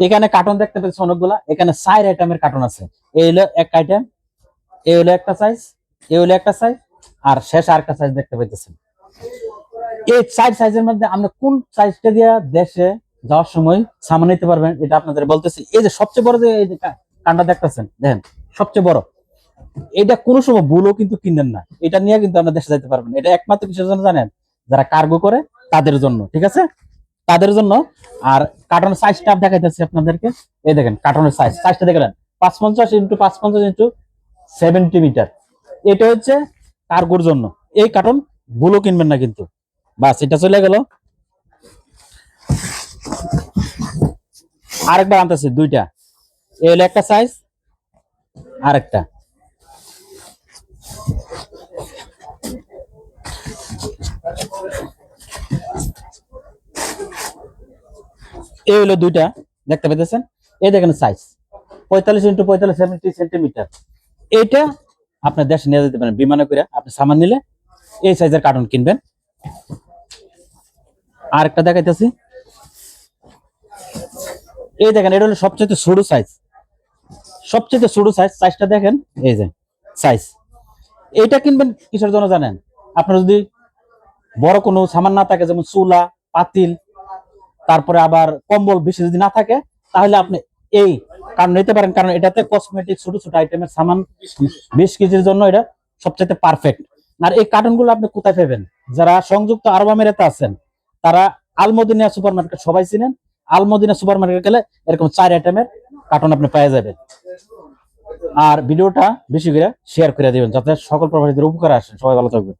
এখানে কার্টন দেখতে পাচ্ছি অনেকগুলা। এখানে চার আইটেমের কার্টন আছে। এই হলো এক আইটেম এই হলো একটা সাইজ এই হলো একটা সাইজ আর শেষ আর একটা সাইজ দেখতে পাইতেছেন। এই চার সাইজের মধ্যে আমরা কোন সাইজটা দিয়ে দেশে যাওয়ার সময় সামান নিতে পারবেন, এটা আপনাদের বলতেছি। এই যে সবচেয়ে বড় যে এই যে কা- দেখতেছেন, দেখেন, সবচেয়ে বড়। এটা কোনো সময় ভুলও কিন্তু কিনেন না। এটা নিয়ে কিন্তু আপনার দেশে যেতে পারবেন এটা একমাত্র কিসের জন্য জানেন, যারা কার্গো করে, তাদের জন্য, ঠিক আছে? তাদের জন্য। আর কার্টনের সাইজটা দেখাইতেছি আপনাদেরকে। এই দেখেন কার্টনের সাইজ সাইজটা দেখলেন পাঁচ পঞ্চাশ ইন্টু পাঁচ পঞ্চাশ ইন্টু সেভেন্টি মিটার এটা হচ্ছে কার্গোর জন্য। এই কার্টন ভুলও কিনবেন না কিন্তু। বাস, এটা চলে গেল। আরেকটা আনতেছি, দুইটা। এই হলো একটা সাইজ আরেকটা। এই হলো দুইটা, দেখতে পেতেছেন এই দেখেন সাইজ পঁয়তাল্লিশ ইন্টু পঁয়তাল্লিশ সেভেন্টি সেন্টিমিটার এইটা আপনার দেশে নিয়ে যেতে পারেন, বিমানে করে আপনি সামান নিলে এই সাইজের কার্টুন কিনবেন। আরেকটা দেখাইতেছি। এই দেখেন, এটা হলো সবচেয়ে ছোট সাইজ সবচেয়ে ছোট সাইজ সাইজটা দেখেন, এই যে সাইজ এইটা কিনবেন কিসের জন্য জানেন? আপনার যদি বড় কোনো সামান না থাকে, যেমন চুলা, পাতিল তারপরে আবার কম্বল বেশি যদি না থাকে, তাহলে আপনি এই কারণ নিতে পারেন, কারণ এটাতে কসমেটিক ছোট ছোট আইটেমের সামান বিশ কেজির জন্য এটা সবচেয়ে পারফেক্ট আর এই কার্টুনগুলো আপনি কোথায় পাবেন? যারা সংযুক্ত আরব আমিরাতে আছেন, তারা আলমদিনা সুপার মার্কেট সবাই চিনেন। আলমদিনা সুপার মার্কেট গেলে এরকম চার আইটেমের কার্টুন আপনি পেয়ে যাবেন। আর ভিডিওটা বেশি করে শেয়ার করে দিবেন, যাতে সকল প্রবাসীদের উপকার আসে। সবাই ভালো থাকবেন।